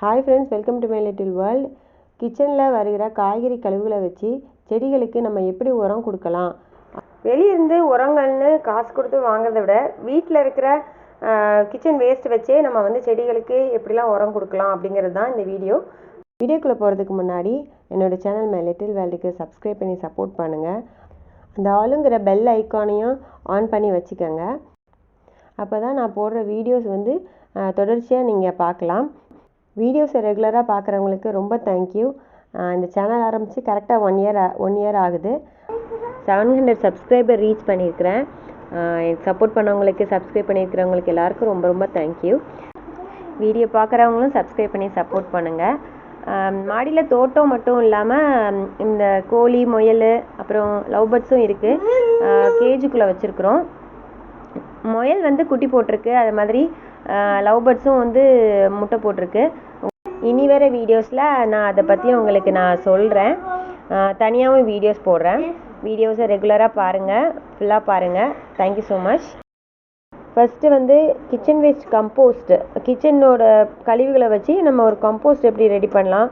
Hi friends welcome to my little world கிச்சனில் வருகிற காய்கறி கழிவுகளை வச்சு செடிகளுக்கு நம்ம எப்படி உரம் கொடுக்கலாம்? வெளியிருந்து உரங்கள்னு காசு கொடுத்து வாங்குறதை விட வீட்டில் இருக்கிற கிச்சன் வேஸ்ட் வச்சே நம்ம வந்து செடிகளுக்கு எப்படிலாம் உரம் கொடுக்கலாம் அப்படிங்கிறது தான் இந்த வீடியோ வீடியோக்குள்ளே போகிறதுக்கு முன்னாடி என்னோடய சேனல் மை லிட்டில் வேர்ல்டுக்கு சப்ஸ்கிரைப் பண்ணி சப்போர்ட் பண்ணுங்கள் அந்த ஆளுங்கிற பெல் ஐக்கானையும் ஆன் பண்ணி வச்சுக்கோங்க. அப்போ தான் நான் போடுற வீடியோஸ் வந்து தொடர்ச்சியாக நீங்கள் பார்க்கலாம். வீடியோஸை ரெகுலராக பார்க்குறவங்களுக்கு ரொம்ப தேங்க்யூ இந்த சேனல் ஆரம்பித்து கரெக்டாக ஒன் இயர் ஒன் இயர் ஆகுது. செவன் ஹண்ட்ரட் சப்ஸ்கிரைபர் ரீச் பண்ணியிருக்கிறேன் எனக்கு சப்போர்ட் பண்ணவங்களுக்கு சப்ஸ்கிரைப் பண்ணியிருக்கிறவங்களுக்கு எல்லாருக்கும் ரொம்ப ரொம்ப தேங்க்யூ வீடியோ பார்க்குறவங்களும் சப்ஸ்கிரைப் பண்ணி சப்போர்ட் பண்ணுங்கள் மாடியில் தோட்டம் மட்டும் இல்லாமல் இந்த கோழி முயல் அப்புறம் லவ் பேர்ட்ஸும் இருக்குது கேஜுக்குள்ளே வச்சுருக்குறோம். முயல் வந்து குட்டி போட்டிருக்கு. அது மாதிரி லவ் பேர்ட்ஸும் வந்து முட்டை போட்டிருக்கு. இனி வர வீடியோஸில் நான் அதை பற்றி உங்களுக்கு நான் சொல்கிறேன் தனியாகவும் வீடியோஸ் போடுறேன். வீடியோஸை ரெகுலராக பாருங்கள் ஃபுல்லாக பாருங்கள் thank you so much first வந்து கிச்சன் வேஸ்ட் கம்போஸ்ட் கிச்சனோட கழிவுகளை வச்சு நம்ம ஒரு கம்போஸ்ட் எப்படி ரெடி பண்ணலாம்?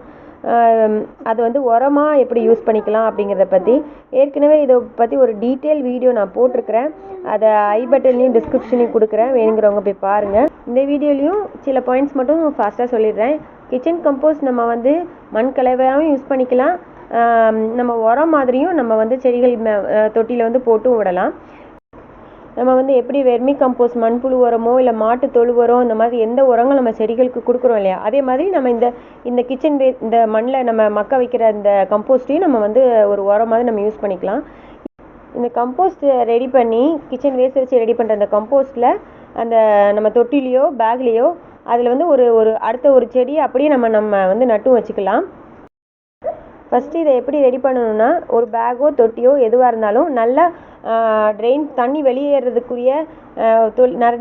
அது வந்து உரமாக எப்படி யூஸ் பண்ணிக்கலாம் அப்படிங்கிறத பற்றி ஏற்கனவே இதை பற்றி ஒரு டீட்டெயில் வீடியோ நான் போட்டிருக்கிறேன். அதை ஐ பட்டன்லையும் டிஸ்கிரிப்ஷனையும் கொடுக்குறேன். வேணுங்கிறவங்க போய் பாருங்கள் இந்த வீடியோலையும் சில பாயிண்ட்ஸ் மட்டும் ஃபாஸ்ட்டாக சொல்லிடுறேன். கிச்சன் கம்போஸ் நம்ம வந்து மண் கலவையாகவும் யூஸ் பண்ணிக்கலாம் நம்ம உரம் மாதிரியும் நம்ம வந்து செடிகள் தொட்டியில் வந்து போட்டும் விடலாம். நம்ம வந்து எப்படி வெர்மி கம்போஸ்ட் மண்புழு உரமோ இல்லை மாட்டு தொழு உரம் இந்த மாதிரி எந்த உரங்கள் நம்ம செடிகளுக்கு கொடுக்குறோம் இல்லையா? அதே மாதிரி நம்ம இந்த இந்த கிச்சன் வே இந்த மண்ணில் நம்ம மக்க வைக்கிற இந்த கம்போஸ்ட்டையும் நம்ம வந்து ஒரு உரம் மாதிரி நம்ம யூஸ் பண்ணிக்கலாம். இந்த கம்போஸ்ட் ரெடி பண்ணி கிச்சன் வேஸ்ட் வச்சு ரெடி பண்ணுற அந்த கம்போஸ்ட்டில் அந்த நம்ம தொட்டிலையோ பேக்லேயோ அதில் வந்து ஒரு ஒரு அடுத்த ஒரு செடியை அப்படியே நம்ம நம்ம வந்து நட்டும் வச்சுக்கலாம். ஃபஸ்ட்டு இதை எப்படி ரெடி பண்ணணும்னா ஒரு பேக்கோ தொட்டியோ எதுவாக இருந்தாலும் நல்லா ட்ரெயின் தண்ணி வெளியேறதுக்குரிய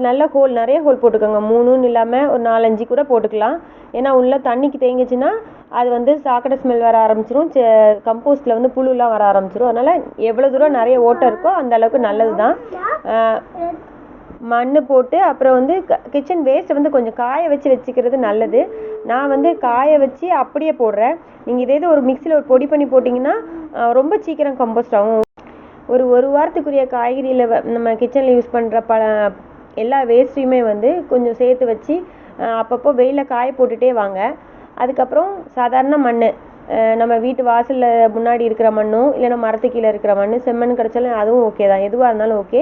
நல்ல ஹோல் நிறைய ஹோல் போட்டுக்கோங்க மூணுன்னு இல்லாமல் ஒரு நாலஞ்சு கூட போட்டுக்கலாம். ஏன்னா உள்ள தண்ணிக்கு தேங்கிச்சுன்னா அது வந்து சாக்கடை ஸ்மெல் வர ஆரம்பிச்சிரும். கம்போஸ்ட்டில் வந்து புழுலாம் வர ஆரம்பிச்சிரும். அதனால் எவ்வளோ தூரம் நிறைய ஓட்டம் இருக்கோ அந்த அளவுக்கு நல்லது தான் மண் போட்டு அப்புறம் வந்து கிச்சன் வேஸ்ட்டை வந்து கொஞ்சம் காய வச்சு வச்சுக்கிறது நல்லது. நான் வந்து காய வச்சு அப்படியே போடுறேன். நீங்கள் இதே இது ஒரு மிக்சியில் ஒரு பொடி பண்ணி போட்டிங்கன்னா ரொம்ப சீக்கிரம் கம்போஸ்ட் ஆகும். ஒரு ஒரு வாரத்துக்குரிய காய்கறியில் நம்ம கிச்சனில் யூஸ் பண்ணுற பல எல்லா வேஸ்ட்டையுமே வந்து கொஞ்சம் சேர்த்து வச்சு அப்பப்போ வெயிலில் காய போட்டுகிட்டே வாங்க. அதுக்கப்புறம் சாதாரண மண் நம்ம வீட்டு வாசலில் முன்னாடி இருக்கிற மண்ணும் இல்லைன்னா மரத்து கீழே இருக்கிற மண் செம்மண் கிடச்சாலும் அதுவும் ஓகே தான். எதுவாக இருந்தாலும் ஓகே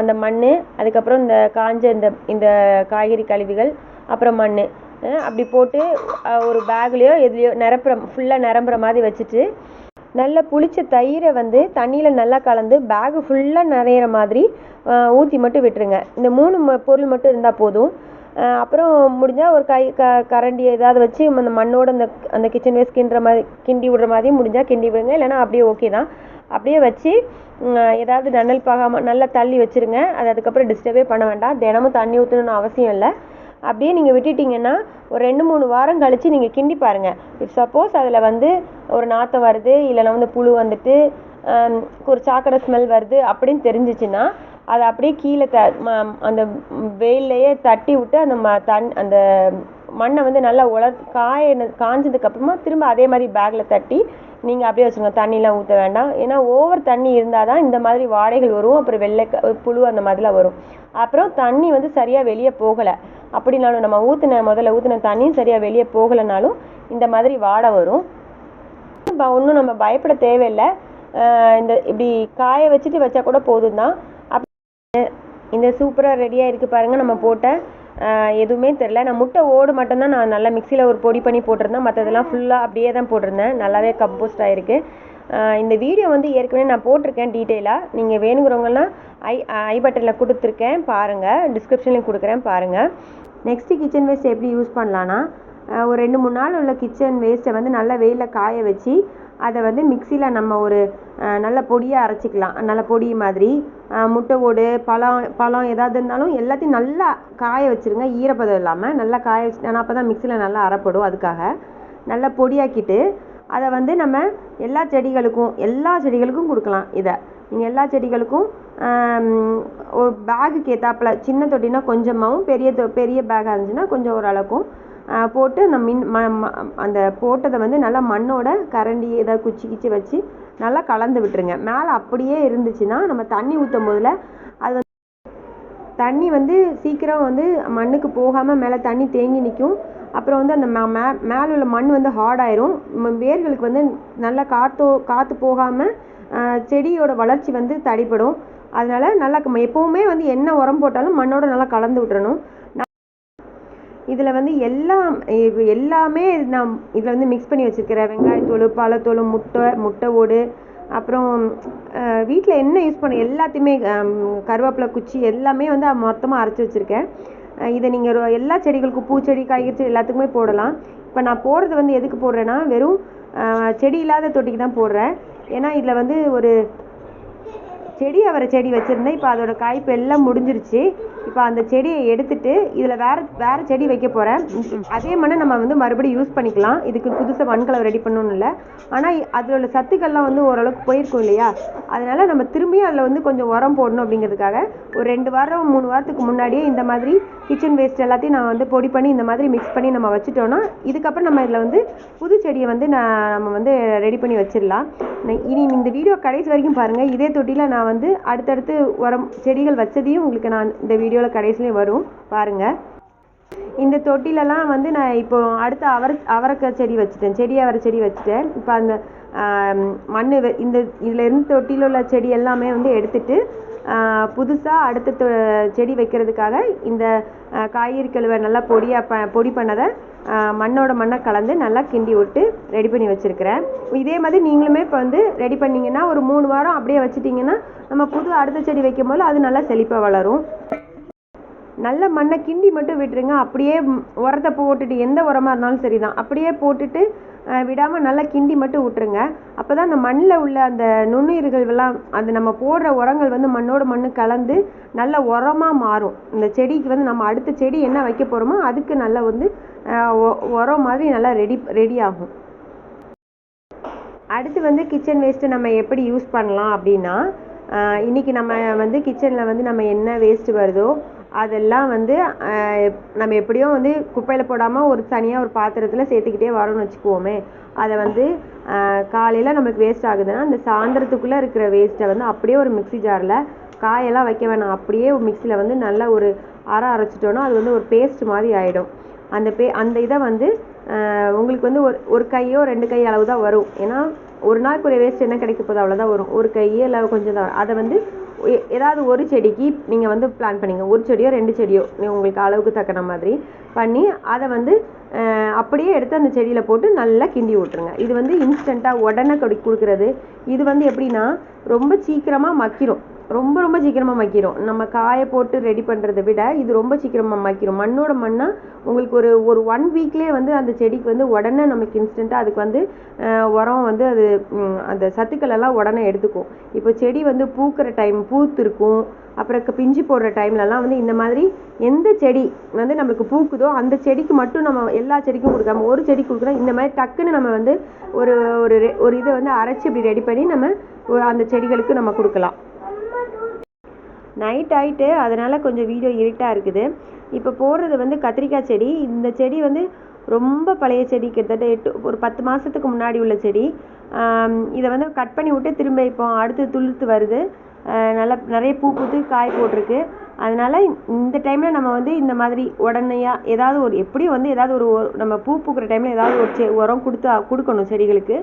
அந்த மண் அதுக்கப்புறம் இந்த காஞ்ச இந்த இந்த காய்கறி கழிவுகள் அப்புறம் மண் அப்படி போட்டு ஒரு பேக்லேயோ எதுலேயோ நிரப்புற ஃபுல்லாக நிரம்புற மாதிரி வச்சுட்டு நல்ல புளிச்ச தயிரை வந்து தண்ணியில் நல்லா கலந்து பேகு ஃபுல்லாக நிறையிற மாதிரி ஊற்றி மட்டும் விட்டுருங்க. இந்த மூணு பொருள் மட்டும் இருந்தால் போதும். அப்புறம் முடிஞ்சால் ஒரு கை க கரண்டி ஏதாவது வச்சு அந்த மண்ணோட அந்த அந்த கிச்சன் வேஸ்ட் கிண்டுற மாதிரி கிண்டி விடுற மாதிரி முடிஞ்சால் கிண்டி விடுங்க. இல்லைனா அப்படியே ஓகே தான். அப்படியே வச்சு ஏதாவது நன்னல் பாகாமல் நல்லா தள்ளி வச்சுருங்க. அது அதுக்கப்புறம் டிஸ்டர்பே பண்ண வேண்டாம். தினமும் தண்ணி ஊற்றணும்னு அவசியம் இல்லை. அப்படியே நீங்கள் விட்டுட்டிங்கன்னா ஒரு ரெண்டு மூணு வாரம் கழித்து நீங்கள் கிண்டி பாருங்கள் இஃப் சப்போஸ் அதில் வந்து ஒரு நாற்றம் வருது இல்லைனா வந்து புழு வந்துட்டு ஒரு சாக்கடை ஸ்மெல் வருது அப்படின்னு தெரிஞ்சிச்சுன்னா அதை அப்படியே கீழே த அந்த வெயிலையே தட்டி விட்டு அந்த ம தன் அந்த மண்ணை வந்து நல்லா உல காய காஞ்சதுக்கப்புறமா திரும்ப அதே மாதிரி பேக்கில் தட்டி நீங்கள் அப்படியே வச்சுருங்க தண்ணிலாம் ஊற்ற வேண்டாம். ஏன்னா ஓவர் தண்ணி இருந்தால் தான் இந்த மாதிரி வாடைகள் வரும். அப்புறம் வெள்ளை புழு அந்த மாதிரிலாம் வரும். அப்புறம் தண்ணி வந்து சரியாக வெளியே போகலை. அப்படின்னாலும் நம்ம ஊற்றின முதல்ல ஊற்றின தண்ணியும் சரியாக வெளியே போகலைனாலும் இந்த மாதிரி வாடை வரும். ஒன்றும் நம்ம பயப்பட தேவையில்லை. இந்த இப்படி காய வச்சுட்டு வச்சா கூட போதும் தான் இந்த சூப்பராக ரெடியாக இருக்குது பாருங்கள் நம்ம போட்ட எதுவுமே தெரில நான் முட்டை ஓடு மட்டும்தான் நான் நல்லா மிக்சியில் ஒரு பொடி பண்ணி போட்டிருந்தேன். மற்றதெல்லாம் ஃபுல்லாக அப்படியே தான் போட்டிருந்தேன். நல்லாவே கம்போஸ்ட் ஆகிருக்கு இந்த வீடியோ வந்து ஏற்கனவே நான் போட்டிருக்கேன் டீட்டெயிலாக நீங்கள் வேணுங்கிறவங்கலாம் ஐ ஐ பட்டனில் கொடுத்துருக்கேன். பாருங்கள் டிஸ்கிரிப்ஷன்லேயும் கொடுக்குறேன். பாருங்கள் நெக்ஸ்ட்டு கிச்சன் வேஸ்ட் எப்படி யூஸ் பண்ணலான்னா ஒரு ரெண்டு மூணு நாள் உள்ள கிச்சன் வேஸ்ட்டை வந்து நல்லா வெயிலில் காய வச்சு அதை வந்து மிக்சியில் நம்ம ஒரு நல்ல பொடியாக அரைச்சிக்கலாம். நல்ல பொடி மாதிரி முட்டை ஓடு பழம் பழம் ஏதாவது இருந்தாலும் எல்லாத்தையும் நல்லா காய வச்சுருங்க. ஈரப்பதம் இல்லாமல் நல்லா காய வச்சு ஆனால் அப்போ தான் மிக்சியில் நல்லா அரைப்படும் அதுக்காக. நல்லா பொடியாக்கிட்டு அதை வந்து நம்ம எல்லா செடிகளுக்கும் எல்லா செடிகளுக்கும் கொடுக்கலாம் இதை. நீங்கள் எல்லா செடிகளுக்கும் ஒரு பேகுக்கு ஏற்றாப்புல சின்ன தொட்டினா கொஞ்சமாகவும் பெரிய தொ பெரிய பேக்காக இருந்துச்சுன்னா கொஞ்சம் ஓரளவுக்கும் போட்டு அந்த மின் ம ம- அந்த போட்டதை வந்து நல்லா மண்ணோட கரண்டி ஏதாவது குச்சி கிச்சி வச்சு நல்லா கலந்து விட்டுருங்க. மேலே அப்படியே இருந்துச்சுன்னா நம்ம தண்ணி ஊற்றும் போதில் அது வந்து தண்ணி வந்து சீக்கிரம் வந்து மண்ணுக்கு போகாமல் மேலே தண்ணி தேங்கி நிற்கும். அப்புறம் வந்து அந்த மே மே- மேலே உள்ள மண் வந்து ஹார்டாயிரும் வேர்களுக்கு வந்து நல்லா காற்றோ காற்று போகாமல் செடியோட வளர்ச்சி வந்து தடைப்படும் அதனால் நல்லா எப்போவுமே வந்து என்ன உரம் போட்டாலும் மண்ணோட நல்லா கலந்து விட்டுறணும். இதில் வந்து எல்லாம் இது எல்லாமே நான் இதில் வந்து மிக்ஸ் பண்ணி வச்சுருக்கிறேன் வெங்காயத்தோல் பழத்தூள் முட்டை முட்டை ஓடு அப்புறம் வீட்டில் என்ன யூஸ் பண்ண எல்லாத்தையுமே கருவேப்பிலை குச்சி எல்லாமே வந்து மொத்தமாக அரைச்சி வச்சுருக்கேன். இதை நீங்கள் எல்லா செடிகளுக்கும் பூச்செடி காய்கறி செடி எல்லாத்துக்குமே போடலாம். இப்போ நான் போடுறது வந்து எதுக்கு போடுறேன்னா வெறும் செடி இல்லாத தொட்டிக்கு தான் போடுறேன். ஏன்னா இதில் வந்து ஒரு செடி அவரை செடி வச்சுருந்தேன். இப்போ அதோட காய்ப்பு எல்லாம் முடிஞ்சிருச்சு. இப்போ அந்த செடியை எடுத்துட்டு இதில் வேற வேறு செடி வைக்க போகிறேன் அதே மண்ணை நம்ம வந்து மறுபடியும் யூஸ் பண்ணிக்கலாம். இதுக்கு புதுசாக மண்கலவை ரெடி பண்ணணும்னு இல்லை. ஆனால் அதில் உள்ள சத்துக்கள்லாம் வந்து ஓரளவுக்கு போயிருக்கும் இல்லையா? அதனால் நம்ம திரும்பியும் அதில் வந்து கொஞ்சம் உரம் போடணும் அப்படிங்கிறதுக்காக ஒரு ரெண்டு வாரம் மூணு வாரத்துக்கு முன்னாடியே இந்த மாதிரி கிச்சன் வேஸ்ட் எல்லாத்தையும் நான் வந்து பொடி பண்ணி இந்த மாதிரி மிக்ஸ் பண்ணி நம்ம வச்சுட்டோன்னா இதுக்கப்புறம் நம்ம இதில் வந்து புது செடியை வந்து நான் நம்ம வந்து ரெடி பண்ணி வச்சிடலாம். இனி இந்த வீடியோ கடைசி வரைக்கும் பாருங்கள் இதே தொட்டியில் நான் வந்து அடுத்தடுத்து உரம் செடிகள் வச்சதையும் உங்களுக்கு நான் இந்த வீடியோவில் கடைசிலையும் வரும். பாருங்கள் இந்த தொட்டிலெல்லாம் வந்து நான் இப்போ அடுத்த அவர அவரக்காய் செடி வச்சுட்டேன். செடி அவரை செடி வச்சுட்டேன். இப்போ அந்த மண் இந்த இதுலேருந்து தொட்டியில் உள்ள செடி எல்லாமே வந்து எடுத்துட்டு புதுசாக அடுத்த தொ- செடி வைக்கிறதுக்காக இந்த காய்கறி கழுவை நல்லா பொடியாக ப பொடி பண்ணதை மண்ணோட மண்ணை கலந்து நல்லா கிண்டி விட்டு ரெடி பண்ணி வச்சுருக்கிறேன். இதே மாதிரி நீங்களுமே இப்போ வந்து ரெடி பண்ணிங்கன்னா ஒரு மூணு வாரம் அப்படியே வச்சுட்டிங்கன்னா நம்ம புது அடுத்த செடி வைக்கும் போது அது நல்லா செழிப்பாக வளரும். நல்ல மண்ணை கிண்டி மட்டும் விட்டுருங்க. அப்படியே உரத்தை போட்டுட்டு எந்த உரமாக இருந்தாலும் சரி தான் அப்படியே போட்டுட்டு விடாமல் நல்லா கிண்டி மட்டும் விட்டுருங்க. அப்போ தான் அந்த மண்ணில் உள்ள அந்த நுண்ணுயிர்கள் எல்லாம் அது நம்ம போடுற உரங்கள் வந்து மண்ணோட மண்ணு கலந்து நல்ல உரமாக மாறும். இந்த செடிக்கு வந்து நம்ம அடுத்த செடி என்ன வைக்க போகிறோமோ அதுக்கு நல்லா வந்து உரம் மாதிரி நல்லா ரெடி ரெடி ஆகும். அடுத்து வந்து கிச்சன் வேஸ்ட்டு நம்ம எப்படி யூஸ் பண்ணலாம் அப்படின்னா இன்றைக்கி நம்ம வந்து கிச்சனில் வந்து நம்ம என்ன வேஸ்ட்டு வருதோ அதெல்லாம் வந்து நம்ம எப்படியோ வந்து குப்பையில் போடாமல் ஒரு தனியாக ஒரு பாத்திரத்தில் சேர்த்துக்கிட்டே வரோம்னு வச்சுக்குவோமே. அதை வந்து காலையில் நமக்கு வேஸ்ட் ஆகுதுன்னா அந்த சாயந்தரத்துக்குள்ளே இருக்கிற வேஸ்ட்டை வந்து அப்படியே ஒரு மிக்ஸி ஜாரில் காயெல்லாம் வைக்க வேணாம். அப்படியே மிக்ஸியில் வந்து நல்லா ஒரு அரை அரைச்சிட்டோன்னா அது வந்து ஒரு பேஸ்ட் மாதிரி ஆகிடும் அந்த பே அந்த இதை வந்து உங்களுக்கு வந்து ஒரு ஒரு கையோ ரெண்டு கை அளவு தான் வரும். ஏன்னா ஒரு நாளுக்கு ஒரு வேஸ்ட் என்ன கிடைக்க போகுது? அவ்வளோதான் வரும். ஒரு கையோ இல்லை கொஞ்சம் தான் வரும். அதை வந்து ஏதாவது ஒரு செடிக்கு நீங்கள் வந்து பிளான் பண்ணிங்க. ஒரு செடியோ ரெண்டு செடியோ உங்களுக்கு அளவுக்கு தக்கன மாதிரி பண்ணி அதை வந்து அப்படியே எடுத்து அந்த செடியில் போட்டு நல்லா கிண்டி விட்ருங்க இது வந்து இன்ஸ்டண்ட்டாக உடனே கொடி கொடுக்குறது. இது வந்து எப்படின்னா ரொம்ப சீக்கிரமாக மக்கிரும். ரொம்ப ரொம்ப சீக்கிரமாக மக்கிரும். நம்ம காய போட்டு ரெடி பண்ணுறதை விட இது ரொம்ப சீக்கிரமாக மக்கிரும். மண்ணோட மண்ணாக உங்களுக்கு ஒரு ஒரு ஒன் வீக்லேயே வந்து அந்த செடிக்கு வந்து உடனே நமக்கு இன்ஸ்டண்ட்டாக அதுக்கு வந்து உரம் வந்து அது அந்த சத்துக்கள் எல்லாம் உடனே எடுத்துக்கும். இப்போ செடி வந்து பூக்கிற டைம் பூத்திருக்கும். அப்புறம் க- பிஞ்சு போடுற டைம்லலாம் வந்து இந்த மாதிரி எந்த செடி வந்து நம்மளுக்கு பூக்குதோ அந்த செடிக்கு மட்டும் நம்ம எல்லா செடிக்கும் கொடுக்காம ஒரு செடி கொடுக்குறோம். இந்த மாதிரி டக்குன்னு நம்ம வந்து ஒரு ஒரு ரெ- ஒரு இதை வந்து அரைச்சி இப்படி ரெடி பண்ணி நம்ம அந்த செடிகளுக்கு நம்ம கொடுக்கலாம். நைட் ஆகிட்டு அதனால் கொஞ்சம் வீடியோ இருட்டாக இருக்குது. இப்போ போடுறது வந்து கத்திரிக்காய் செடி. இந்த செடி வந்து ரொம்ப பழைய செடி கிட்டத்தட்ட எட்டு ஒரு பத்து மாதத்துக்கு முன்னாடி உள்ள செடி. இதை வந்து கட் பண்ணி விட்டு திரும்ப இப்போ அடுத்து துளுத்து வருது. நல்லா நிறைய பூ பூத்து காய் போட்டிருக்கு. அதனால இந்த டைமில் நம்ம வந்து இந்த மாதிரி உடனேயாக ஏதாவது ஒரு எப்படியும் வந்து ஏதாவது ஒரு நம்ம பூ பூக்கிற டைமில் ஏதாவது ஒரு செ உரம் கொடுத்து கொடுக்கணும் செடிகளுக்கு.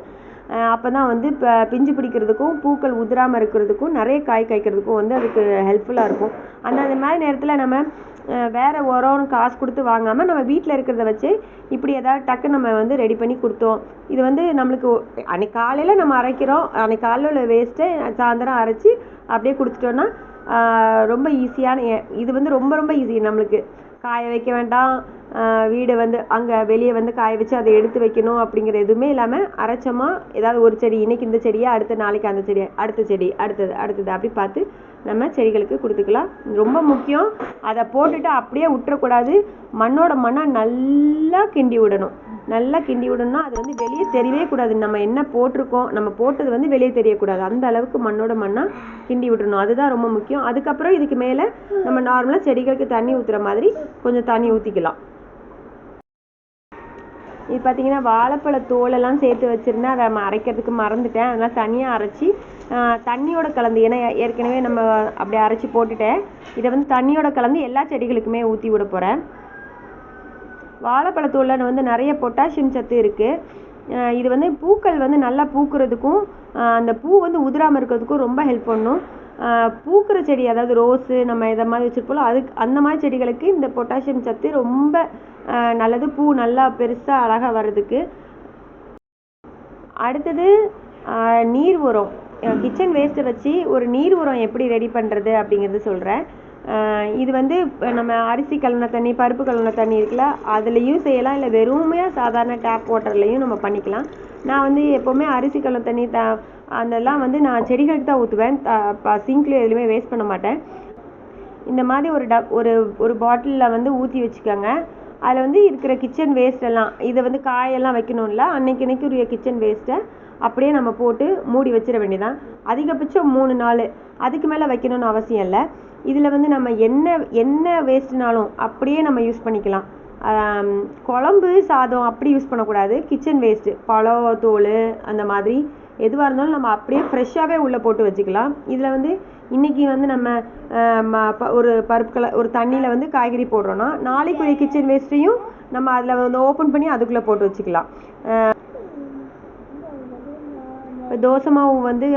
அப்போ தான் வந்து இப்போ பிஞ்சு பிடிக்கிறதுக்கும் பூக்கள் உதிராமல் இருக்கிறதுக்கும் நிறைய காய் காய்க்கிறதுக்கும் வந்து அதுக்கு ஹெல்ப்ஃபுல்லாக இருக்கும். அந்த அந்த மாதிரி நேரத்தில் நம்ம வேறு உரம்னு காசு கொடுத்து வாங்காமல் நம்ம வீட்டில் இருக்கிறத வச்சு இப்படி ஏதாவது டக்கு நம்ம வந்து ரெடி பண்ணி கொடுத்தோம். இது வந்து நம்மளுக்கு அன்னைக்கு காலையில் நம்ம அரைக்கிறோம். அன்னைக்கு காலையில் உள்ள வேஸ்ட்டை சாயந்தரம் அரைச்சி அப்படியே கொடுத்துட்டோன்னா ரொம்ப ஈஸியான இது வந்து ரொம்ப ரொம்ப ஈஸி நம்மளுக்கு. காய வைக்க வேண்டாம். வீடு வந்து அங்கே வெளியே வந்து காய வச்சு அதை எடுத்து வைக்கணும் அப்படிங்கிற எதுவுமே இல்லாமல் அரைச்சமாக ஏதாவது ஒரு செடி இன்னைக்கு இந்த செடியை அடுத்த நாளைக்கு அந்த செடி அடுத்த செடி அடுத்தது அடுத்தது அப்படி பார்த்து நம்ம செடிகளுக்கு கொடுத்துக்கலாம். ரொம்ப முக்கியம் அதை போட்டுட்டு அப்படியே விட்டுறக்கூடாது. மண்ணோட மண்ணை நல்லா கிண்டி விடணும். நல்லா கிண்டி விடணும்னா அது வந்து வெளியே தெரியவே கூடாது. நம்ம என்ன போட்டிருக்கோம் நம்ம போட்டது வந்து வெளியே தெரியக்கூடாது. அந்த அளவுக்கு மண்ணோட மண்ணாக கிண்டி விட்டுறணும் அதுதான் ரொம்ப முக்கியம். அதுக்கப்புறம் இதுக்கு மேலே நம்ம நார்மலாக செடிகளுக்கு தண்ணி ஊற்றுற மாதிரி கொஞ்சம் தண்ணி ஊற்றிக்கலாம் இது பார்த்தீங்கன்னா வாழைப்பழ தோலெல்லாம் சேர்த்து வச்சுருந்தேன். அதை அரைக்கிறதுக்கு மறந்துட்டேன். அதெல்லாம் தனியாக அரைச்சி தண்ணியோட கலந்து ஏன்னா ஏற்கனவே நம்ம அப்படி அரைச்சி போட்டுட்டேன். இதை வந்து தண்ணியோட கலந்து எல்லா செடிகளுக்குமே ஊற்றி விட போகிறேன் வாழைப்பழத்தூளில் வந்து நிறைய பொட்டாசியம் சத்து இருக்குது இது வந்து பூக்கள் வந்து நல்லா பூக்கிறதுக்கும் அந்த பூ வந்து உதிராமல் இருக்கிறதுக்கும் ரொம்ப ஹெல்ப் பண்ணும். பூக்கிற செடி அதாவது ரோஸு நம்ம இதை மாதிரி வச்சுருப்போம் அதுக்கு அந்த மாதிரி செடிகளுக்கு இந்த பொட்டாசியம் சத்து ரொம்ப நல்லது. பூ நல்லா பெருசாக அழகாக வர்றதுக்கு. அடுத்தது நீர் உரம் கிச்சன் வேஸ்ட்டை வச்சு ஒரு நீர் உரம் எப்படி ரெடி பண்ணுறது அப்படிங்கிறது சொல்கிறேன் இது வந்து நம்ம அரிசி கழுவின தண்ணி பருப்பு கழுவின தண்ணி இருக்குல்ல அதுலேயும் செய்யலாம். இல்லை வெறுமையாக சாதாரண டேப் வாட்டர்லேயும் நம்ம பண்ணிக்கலாம். நான் வந்து எப்போவுமே அரிசி கழுவின தண்ணி த அதெல்லாம் வந்து நான் செடிகளுக்கு தான் ஊற்றுவேன் சிங்க்லேயும் எதுலையுமே வேஸ்ட் பண்ண மாட்டேன். இந்த மாதிரி ஒரு டப் ஒரு ஒரு பாட்டிலில் வந்து ஊற்றி வச்சுக்கோங்க. அதில் வந்து இருக்கிற கிச்சன் வேஸ்ட் எல்லாம் இதை வந்து காயெல்லாம் வைக்கணும்ல அன்னைக்கு அன்னைக்கு உரிய கிச்சன் வேஸ்ட்டை அப்படியே நம்ம போட்டு மூடி வச்சிட வேண்டியதான் அதிகபட்சம் மூணு நாள். அதுக்கு மேலே வைக்கணும்னு அவசியம் இல்லை. இதில் வந்து நம்ம என்ன என்ன வேஸ்ட்னாலும் அப்படியே நம்ம யூஸ் பண்ணிக்கலாம். குழம்பு சாதம் அப்படி யூஸ் பண்ணக்கூடாது. கிச்சன் வேஸ்ட்டு பழம் தோல் அந்த மாதிரி எதுவாக இருந்தாலும் நம்ம அப்படியே ஃப்ரெஷ்ஷாகவே உள்ளே போட்டு வச்சுக்கலாம். இதில் வந்து இன்றைக்கி வந்து நம்ம ம- ப- ஒரு பருப்பு கலர் ஒரு தண்ணியில் வந்து காய்கறி போடுறோன்னா நாளைக்குரிய கிச்சன் வேஸ்ட்டையும் நம்ம அதில் வந்து ஓப்பன் பண்ணி அதுக்குள்ளே போட்டு வச்சுக்கலாம். தோசை மாவு வந்து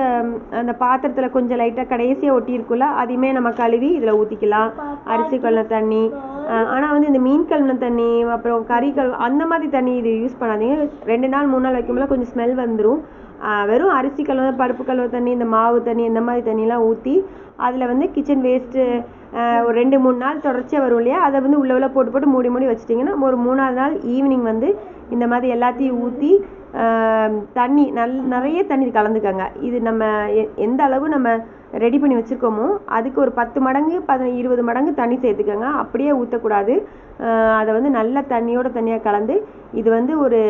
அந்த பாத்திரத்தில் கொஞ்சம் லைட்டாக கடைசியாக ஒட்டியிருக்குல்ல அதையுமே நம்ம கழுவி இதில் ஊற்றிக்கலாம் அரிசி கழுவின தண்ணி ஆனால் வந்து இந்த மீன் கழுவின தண்ணி அப்புறம் கறி கழு அந்த மாதிரி தண்ணி இது யூஸ் பண்ணாதீங்க. ரெண்டு நாள் மூணு நாள் வைக்கும்போது கொஞ்சம் ஸ்மெல் வந்துடும் வெறும் அரிசி கழுவ பருப்பு கழுவ தண்ணி இந்த மாவு தண்ணி இந்த மாதிரி தண்ணிலாம் ஊற்றி அதில் வந்து கிச்சன் வேஸ்ட்டு ஒரு ரெண்டு மூணு நாள் தொடர்ச்சியாக வரும் இல்லையா? அதை வந்து உள்ளே உள்ளே போட்டு போட்டு மூடி மூடி வச்சிட்டிங்கன்னா ஒரு மூணாவது நாள் ஈவினிங் வந்து இந்த மாதிரி எல்லாத்தையும் ஊற்றி தண்ணி நல் நிறைய தண்ணி கலந்துக்கங்க. இது நம்ம எ- எந்த அளவு நம்ம ரெடி பண்ணி வச்சுருக்கோமோ அதுக்கு ஒரு பத்து மடங்கு பதின இருபது மடங்கு தண்ணி சேர்த்துக்கோங்க. அப்படியே ஊற்றக்கூடாது அதை வந்து நல்ல தண்ணியோட தண்ணியாக கலந்து இது வந்து ஒரு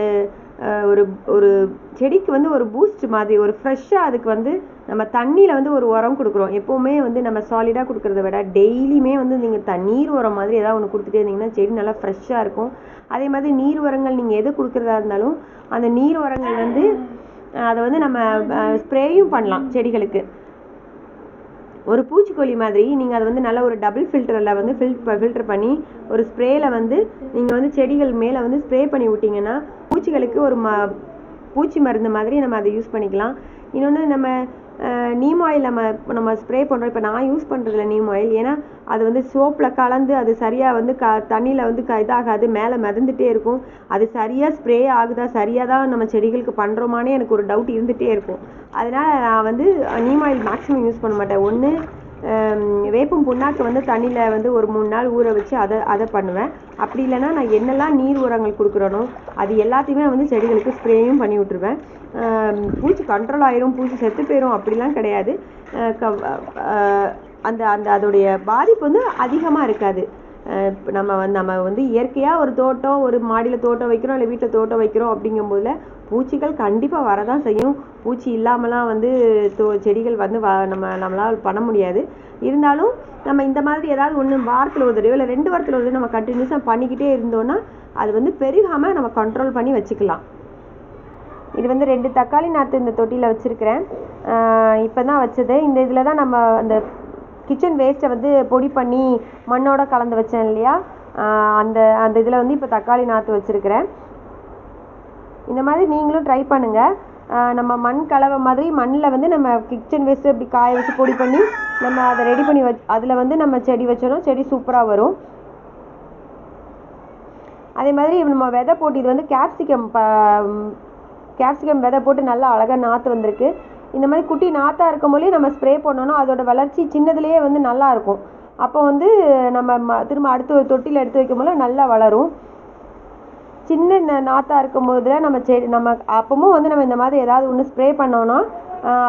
ஒரு ஒரு செடிக்கு வந்து ஒரு பூஸ்ட் மாதிரி ஒரு ஃப்ரெஷ்ஷாக அதுக்கு வந்து நம்ம தண்ணியில் வந்து ஒரு உரம் கொடுக்குறோம். எப்போவுமே வந்து நம்ம சாலிடாக கொடுக்குறத விட டெய்லியுமே வந்து நீங்கள் தண்ணீர் உரம் மாதிரி ஏதாவது ஒன்று கொடுத்துட்டே இருந்தீங்கன்னா செடி நல்லா ஃப்ரெஷ்ஷாக இருக்கும். அதே மாதிரி நீர் உரங்கள் நீங்கள் எது கொடுக்குறதா இருந்தாலும் அந்த நீர் உரங்கள் வந்து அதை வந்து நம்ம ஸ்ப்ரேயும் பண்ணலாம் செடிகளுக்கு. ஒரு பூச்சிக்கொல்லி மாதிரி நீங்கள் அதை வந்து நல்ல ஒரு டபுள் ஃபில்டரில் வந்து ஃபில் ஃபில்டர் பண்ணி ஒரு ஸ்ப்ரேயில் வந்து நீங்கள் வந்து செடிகள் மேலே வந்து ஸ்ப்ரே பண்ணி விட்டிங்கன்னா பூச்சிகளுக்கு ஒரு ம பூச்சி மருந்து மாதிரி நம்ம அதை யூஸ் பண்ணிக்கலாம். இன்னொன்று நம்ம நீம் ஆயில் நம்ம நம்ம ஸ்ப்ரே பண்ணுறோம் இப்போ நான் யூஸ் பண்ணுறதில்ல நீம் ஆயில் ஏன்னா அது வந்து சோப்பில் கலந்து அது சரியாக வந்து க தண்ணியில் வந்து க இதாகாது மேலே மிதந்துட்டே இருக்கும். அது சரியாக ஸ்ப்ரே ஆகுதா சரியாக தான் நம்ம செடிகளுக்கு பண்ணுறோமானே எனக்கு ஒரு டவுட் இருந்துகிட்டே இருக்கும். அதனால் நான் வந்து நீம் ஆயில் மேக்ஸிமம் யூஸ் பண்ண மாட்டேன். ஒன்று வேப்பம் புண்ணாக்கு வந்து தண்ணியில் வந்து ஒரு மூணு நாள் ஊற வச்சு அதை அதை பண்ணுவேன். அப்படி இல்லைன்னா நான் என்னெல்லாம் நீர் உரங்கள் கொடுக்குறேனோ அது எல்லாத்தையுமே வந்து செடிகளுக்கு ஸ்ப்ரேயும் பண்ணி விட்ருவேன் பூச்சி கண்ட்ரோல் ஆயிரும் பூச்சி செத்து போயிடும் அப்படிலாம் கிடையாது. க- அந்த அந்த அதோடைய பாதிப்பு வந்து அதிகமாக இருக்காது. நம்ம வந்து நம்ம வந்து இயற்கையாக ஒரு தோட்டம் ஒரு மாடியில் தோட்டம் வைக்கிறோம் இல்லை வீட்டில் தோட்டம் வைக்கிறோம் அப்படிங்கும்போதுல பூச்சிகள் கண்டிப்பாக வரதான் செய்யும். பூச்சி இல்லாமலாம் வந்து தோ செடிகள் வந்து வ நம்ம நம்மளால் பண்ண முடியாது. இருந்தாலும் நம்ம இந்த மாதிரி ஏதாவது ஒன்று வாரத்தில் ஒரு தடவை இல்லை ரெண்டு வாரத்தில் ஒரு தடவை நம்ம கண்டினியூஸாக பண்ணிக்கிட்டே இருந்தோன்னா அது வந்து பெருகாமல் நம்ம கண்ட்ரோல் பண்ணி வச்சுக்கலாம். இது வந்து ரெண்டு தக்காளி நாற்று இந்த தொட்டியில் வச்சுருக்கிறேன். இப்போ தான் வச்சது. இந்த இதில் தான் நம்ம அந்த கிச்சன் வேஸ்ட்டை வந்து பொடி பண்ணி மண்ணோட கலந்து வச்சேன் இல்லையா? அந்த அந்த இதில் வந்து இப்போ தக்காளி நாற்று வச்சுருக்கிறேன். இந்த மாதிரி நீங்களும் ட்ரை பண்ணுங்கள் நம்ம மண் கலவை மாதிரி மண்ணில் வந்து நம்ம கிச்சன் வேஸ்ட்டு இப்படி காய வச்சு பொடி பண்ணி நம்ம அதை ரெடி பண்ணி வச்சு அதில் வந்து நம்ம செடி வச்சோன்னா செடி சூப்பராக வரும். அதே மாதிரி நம்ம விதை போட்டு இது வந்து கேப்சிகம் ப கேப்சிகம் விதை போட்டு நல்லா அழகாக நாற்று வந்திருக்கு. இந்த மாதிரி குட்டி நாற்றாக இருக்கும் போதே நம்ம ஸ்ப்ரே பண்ணோன்னா அதோட வளர்ச்சி சின்னதுலேயே வந்து நல்லா இருக்கும். அப்போ வந்து நம்ம திரும்ப அடுத்து ஒரு தொட்டியில் எடுத்து வைக்கும் போது நல்லா வளரும். சின்ன நாத்தாக நாத்தா இருக்கும் நம்ம செடி நம்ம அப்பவும் வந்து நம்ம இந்த மாதிரி ஏதாவது ஒன்று ஸ்ப்ரே பண்ணோன்னா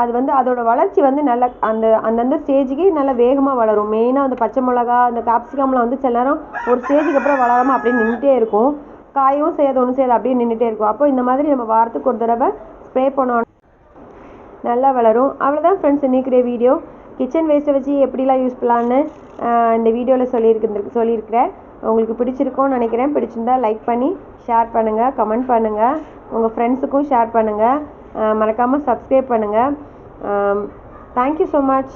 அது வந்து அதோட வளர்ச்சி வந்து நல்ல அந்த அந்தந்த ஸ்டேஜுக்கு நல்ல வேகமாக வளரும். மெயினாக அந்த பச்சை மிளகா அந்த காப்சிகம்லாம் வந்து சில நேரம் ஒரு ஸ்டேஜுக்கு அப்புறம் வளராமல் அப்படியே நின்றுட்டே இருக்கும். காயும் செய்யாது ஒன்றும் செய்யாது அப்படியே நின்றுட்டே இருக்கும். அப்போ இந்த மாதிரி நம்ம வாரத்துக்கு ஒரு தடவை ஸ்ப்ரே பண்ணோம். நல்லா வளரும். அவ்வளோதான் ஃப்ரெண்ட்ஸ் இன்னைக்குரிய வீடியோ கிச்சன் வேஸ்ட்டை வச்சு எப்படிலாம் யூஸ் பண்ணலான்னு இந்த வீடியோவில் சொல்லியிருக்கு சொல்லியிருக்கிறேன். உங்களுக்கு பிடிச்சிருக்கும்னு நினைக்கிறேன். பிடிச்சிருந்தா லைக் பண்ணி ஷேர் பண்ணுங்கள் கமெண்ட் பண்ணுங்கள் உங்கள் ஃப்ரெண்ட்ஸுக்கும் ஷேர் பண்ணுங்கள் மறக்காமல் சப்ஸ்கிரைப் பண்ணுங்கள் தேங்க்யூ ஸோ மச்